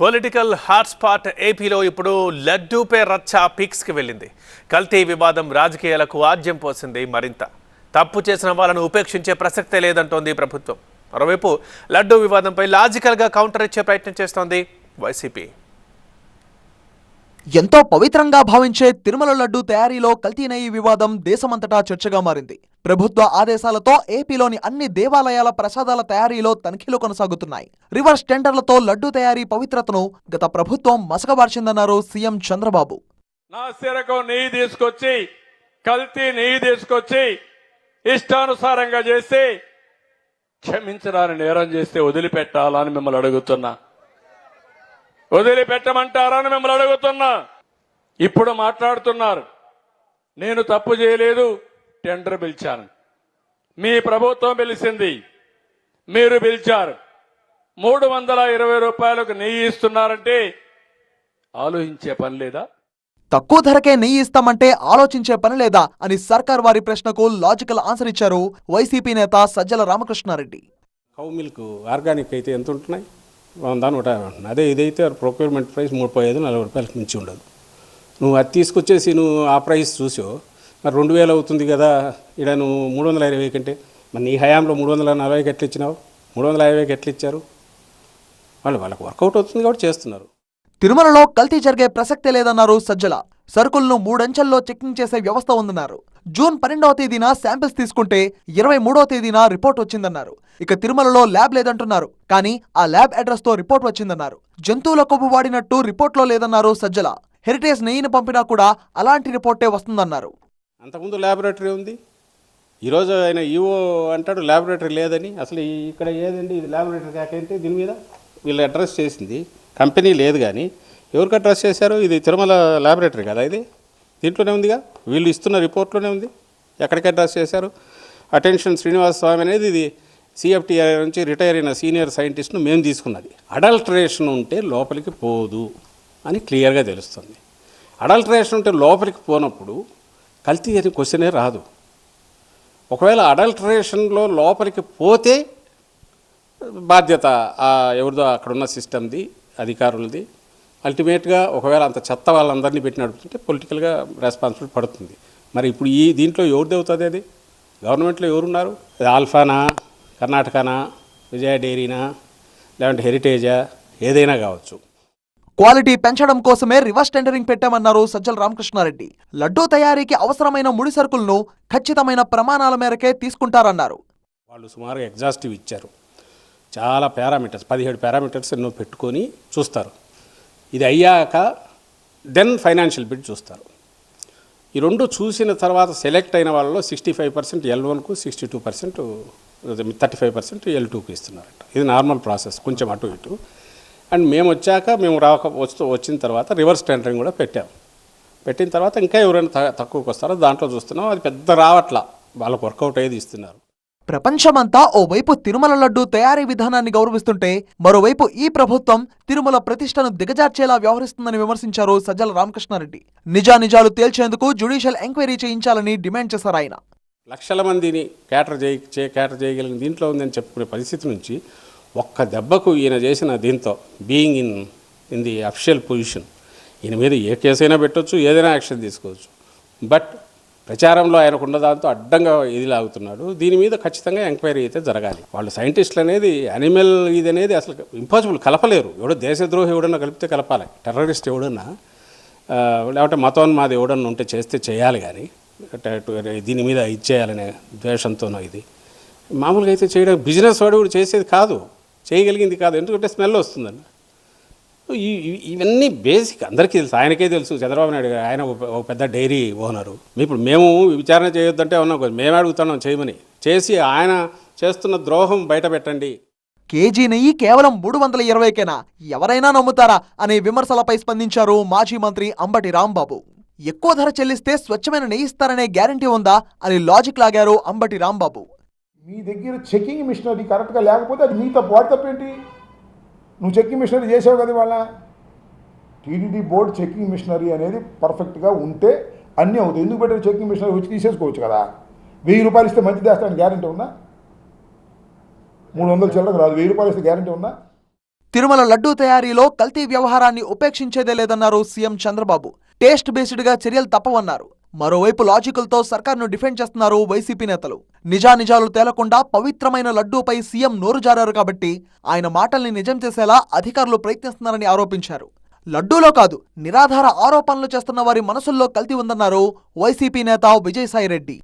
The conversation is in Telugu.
పొలిటికల్ హాట్స్పాట్ ఏపీలో ఇప్పుడు లడ్డూపై రచ్చ పీక్స్కి వెళ్ళింది. కల్తీ వివాదం రాజకీయాలకు ఆద్యం పోసింది మరింత. తప్పు చేసిన వాళ్ళను ఉపేక్షించే ప్రసక్తే లేదంటోంది ప్రభుత్వం. మరోవైపు లడ్డూ వివాదంపై లాజికల్గా కౌంటర్ ఇచ్చే ప్రయత్నం చేస్తోంది వైసీపీ. ఎంతో పవిత్రంగా భావించే తిరుమల లడ్డు తయారీలో కల్తీ నెయ్యి వివాదం దేశమంతటా చర్చగా మారింది. ప్రభుత్వ ఆదేశాలతో ఏపీలోని అన్ని దేవాలయాల ప్రసాదాల తయారీలో తనిఖీలు కొనసాగుతున్నాయి. రివర్స్ టెండర్లతో లడ్డు తయారీ పవిత్రతను గత ప్రభుత్వం మసకబార్చిందన్నారు సీఎం చంద్రబాబు. నా నెయ్యి తీసుకొచ్చి కల్తీ నెయ్యి తీసుకొచ్చి ఇష్టానుసారంగా చేసి క్షమించరాని నేరం చేస్తే వదిలిపెట్టాలని మిమ్మల్ని అడుగుతున్నా. వదిలిపెట్టమంటారని మిమ్మల్ని అడుగుతున్నా. ఇప్పుడు మాట్లాడుతున్నారు. నేను తప్పు చేయలేదు టెండర్ పిలిచాను. మీ ప్రభుత్వం పిలిచింది మీరు పిలిచారు. మూడు వందల ఇరవై రూపాయలకు నెయ్యి ఇస్తున్నారంటే ఆలోచించే పని లేదా? తక్కువ ధరకే నెయ్యి ఇస్తామంటే ఆలోచించే పని లేదా అని సర్కార్ వారి ప్రశ్నకు లాజికల్ ఆన్సర్ ఇచ్చారు వైసీపీ నేత Sajjala Ramakrishna Reddy. Cow milk organic అయితే ఎంత ఉంటున్నాయి? వంద నూట యాభై అంటున్నా. అదే ఇదైతే ప్రొక్యూర్మెంట్ ప్రైస్ ముప్పై ఐదు నలభై రూపాయలకు మించి ఉండదు. నువ్వు అది తీసుకొచ్చేసి నువ్వు ఆ ప్రైస్ చూసో మరి రెండు వేలు అవుతుంది కదా. ఇక్కడ నువ్వు మూడు వందల ఇరవై కంటే. మరి నీ హయాంలో మూడు వందల నలభైకి ఎట్లా ఇచ్చినావు? మూడు వందల యాభైకి ఎట్లా ఇచ్చారు? వాళ్ళు వాళ్ళకి వర్కౌట్ అవుతుంది కాబట్టి చేస్తున్నారు. తిరుమలలో కల్తీ జరిగే ప్రసక్తే లేదన్నారు సజ్జల. సరుకులను మూడంచెల్లో చెకింగ్ చేసే వ్యవస్థ ఉందన్నారు. జూన్ పన్నెండవ తేదీన శాంపిల్స్ తీసుకుంటే ఇరవై మూడవ తేదీన రిపోర్ట్ వచ్చిందన్నారు. ఇక తిరుమలలో ల్యాబ్ లేదంటున్నారు. కానీ ఆ ల్యాబ్ అడ్రస్తో రిపోర్ట్ వచ్చిందన్నారు. జంతువుల కొవ్వు వాడినట్టు రిపోర్ట్లో లేదన్నారు సజ్జల. హెరిటేజ్ నెయ్యిని పంపినా కూడా అలాంటి రిపోర్టే వస్తుందన్నారు. అంతకుముందు ల్యాబొరేటరీ ఉంది. ఈరోజు ఆయన ఈవో అంటాడు ల్యాబొరేటరీ లేదని. అసలు ఇక్కడ ఏదండి ఇది? ల్యాబొరేటరీ కాకంటే దీని మీద? వీళ్ళు అడ్రస్ చేసింది. కంపెనీ లేదు కానీ. ఎవరికి అడ్రస్ చేశారు? ఇది తిరుమల ల్యాబొరేటరీ కదా ఇది? దీంట్లోనే ఉందిగా. వీళ్ళు ఇస్తున్న రిపోర్ట్లోనే ఉంది. ఎక్కడికి అడ్రస్ చేశారు? అటెన్షన్ శ్రీనివాస స్వామి అనేది ఇది సిఎఫ్టీఆర్ నుంచి రిటైర్ అయిన సీనియర్ సైంటిస్ట్ను మేము తీసుకున్నది. అడల్టరేషన్ ఉంటే లోపలికి పోదు అని క్లియర్గా తెలుస్తుంది. అడల్టరేషన్ ఉంటే లోపలికి పోనప్పుడు కల్తీ అని క్వశ్చనే రాదు. ఒకవేళ అడల్టరేషన్లో లోపలికి పోతే బాధ్యత ఎవరిదో అక్కడున్న సిస్టమ్ది అధికారులది అల్టిమేట్గా ఒకవేళ అంత చెత్త వాళ్ళందరినీ పెట్టి నడుపుతుంటే పొలిటికల్గా రెస్పాన్సిబిలిటీ పడుతుంది. మరి ఇప్పుడు ఈ దీంట్లో ఎవరిది అవుతుంది అది? గవర్నమెంట్లో ఎవరున్నారు? అది ఆల్ఫానా కర్ణాటకనా విజయ డైరీనా లేదంటే హెరిటేజా ఏదైనా కావచ్చు. క్వాలిటీ పెంచడం కోసమే రివర్స్ టెండరింగ్ పెట్టామన్నారు సజ్జల రామకృష్ణారెడ్డి. లడ్డూ తయారీకి అవసరమైన ముడి సరుకులను ఖచ్చితమైన ప్రమాణాల మేరకే తీసుకుంటారన్నారు. వాళ్ళు సుమారుగా ఎగ్జాస్టివ్ ఇచ్చారు. చాలా పారామీటర్స్ పదిహేడు పారామీటర్స్ ఎన్నో పెట్టుకొని చూస్తారు. ఇది అయ్యాక దెన్ ఫైనాన్షియల్ బిడ్ చూస్తారు. ఈ రెండు చూసిన తర్వాత సెలెక్ట్ అయిన వాళ్ళలో sixty five percent L వన్కు sixty two percent thirty five percent L టూకు ఇస్తున్నారంట. ఇది నార్మల్ ప్రాసెస్ కొంచెం అటు ఇటు. అండ్ మేము వచ్చాక మేము రాక వస్తూ వచ్చిన తర్వాత రివర్స్ టెండరింగ్ కూడా పెట్టాం. పెట్టిన తర్వాత ఇంకా ఎవరైనా త- తక్కువకి వస్తారో దాంట్లో చూస్తున్నాం. అది పెద్ద రావట్లా. వాళ్ళకు వర్కౌట్ అయ్యేది ఇస్తున్నారు. ప్రపంచమంతా ఓవైపు తిరుమల లడ్డు తయారీ విధానాన్ని గౌరవిస్తుంటే మరోవైపు ఈ ప్రభుత్వం తిరుమల ప్రతిష్టను దిగజార్చేలా వ్యవహరిస్తుందని విమర్శించారు సజ్జల రామకృష్ణారెడ్డి. నిజానిజాలు తేల్చేందుకు జ్యుడిషియల్ ఎంక్వైరీ చేయించాలని డిమాండ్ చేశారు ఆయన. లక్షల మందిని క్యాటర్ చేయ చే క్యాటర్ చేయగలిగిన దీంట్లో ఉందని చెప్పుకునే పరిస్థితి నుంచి ఒక్క దెబ్బకు ఈయన చేసిన దీంతో being in in the official position ఈయన మీద ఏ కేసైనా పెట్టొచ్చు ఏదైనా యాక్షన్ తీసుకోవచ్చు. బట్ ప్రచారంలో ఆయనకు ఉన్న దాంతో అడ్డంగా ఇది లాగుతున్నాడు. దీని మీద ఖచ్చితంగా ఎంక్వైరీ అయితే జరగాలి. వాళ్ళు సైంటిస్టులు అనేది అనిమల్ ఇది అనేది అసలు ఇంపాసిబుల్ కలపలేరు. ఎవడో దేశద్రోహి ఎవడన్నా కలిపితే కలపాలి. టెర్రరిస్ట్ ఎవడన్నా లేకపోతే మతోన్మాది ఎవడన్నా ఉంటే చేస్తే చేయాలి కానీ దీని మీద ఇచ్చేయాలనే ద్వేషంతోనో ఇది. మామూలుగా అయితే చేయడం బిజినెస్ వాడు కూడా చేసేది కాదు. చేయగలిగింది కాదు. ఎందుకంటే స్మెల్ వస్తుందండి. ఇవన్నీ బేసిక్. అందరికీ తెలుసు. ఆయనకే తెలుసు. చంద్రబాబు నాయుడు గారు. ఆయన ఒక ఒక పెద్ద డైరీ ఓనరు. ఇప్పుడు మేము విచారణ చేయొద్దంటే ఉన్నాం మేము అడుగుతున్నాం చేయమని. చేసి ఆయన చేస్తున్న ద్రోహం బయట పెట్టండి. కేజీ నెయ్యి కేవలం మూడు వందల ఇరవైకేనా? ఎవరైనా నమ్ముతారా? అనే విమర్శలపై స్పందించారు మాజీ మంత్రి అంబటి రాంబాబు. ఎక్కువ ధర చెల్లిస్తే స్వచ్ఛమైన నెయ్యి ఇస్తారనే గ్యారంటీ ఉందా? అని లాజిక్ లాగారు అంబటి రాంబాబు. మీ దగ్గర చెకింగ్ మిషనరీ కరెక్ట్గా లేకపోతే అది మీ తప్పు తప్పేంటి? నువ్వు చెక్కింగ్ మిషనరీ చేసావు కదా వాళ్ళ టీడీడీ బోర్డు చెక్కింగ్ మిషనరీ అనేది పర్ఫెక్ట్గా ఉంటే అన్నీ అవుతాయి. ఎందుకు పెట్టారు చెక్కింగ్ మిషనరీ వచ్చి తీసేసుకోవచ్చు కదా. వెయ్యి రూపాయలు ఇస్తే మంచి వేస్తాను గ్యారంటీ ఉందా? మూడు వందల చిల్లరకు రాదు. వెయ్యి రూపాయలు ఇస్తే గ్యారంటీ ఉందా? తిరుమల లడ్డూ తయారీలో కల్తీ వ్యవహారాన్ని ఉపేక్షించేదే లేదన్నారు సీఎం చంద్రబాబు. టేస్ట్ బేస్డ్గా చర్యలు తప్పవన్నారు. మరోవైపు లాజికల్తో సర్కార్ను డిఫెండ్ చేస్తున్నారు వైసీపీ నేతలు. నిజానిజాలు తేలకుండా పవిత్రమైన లడ్డూపై సీఎం నోరు జారారు కాబట్టి ఆయన మాటల్ని నిజం చేసేలా అధికారులు ప్రయత్నిస్తున్నారని ఆరోపించారు. లడ్డూలో కాదు నిరాధార ఆరోపణలు చేస్తున్న వారి మనసుల్లో కల్తీ ఉందన్నారు వైసీపీ నేత విజయసాయిరెడ్డి.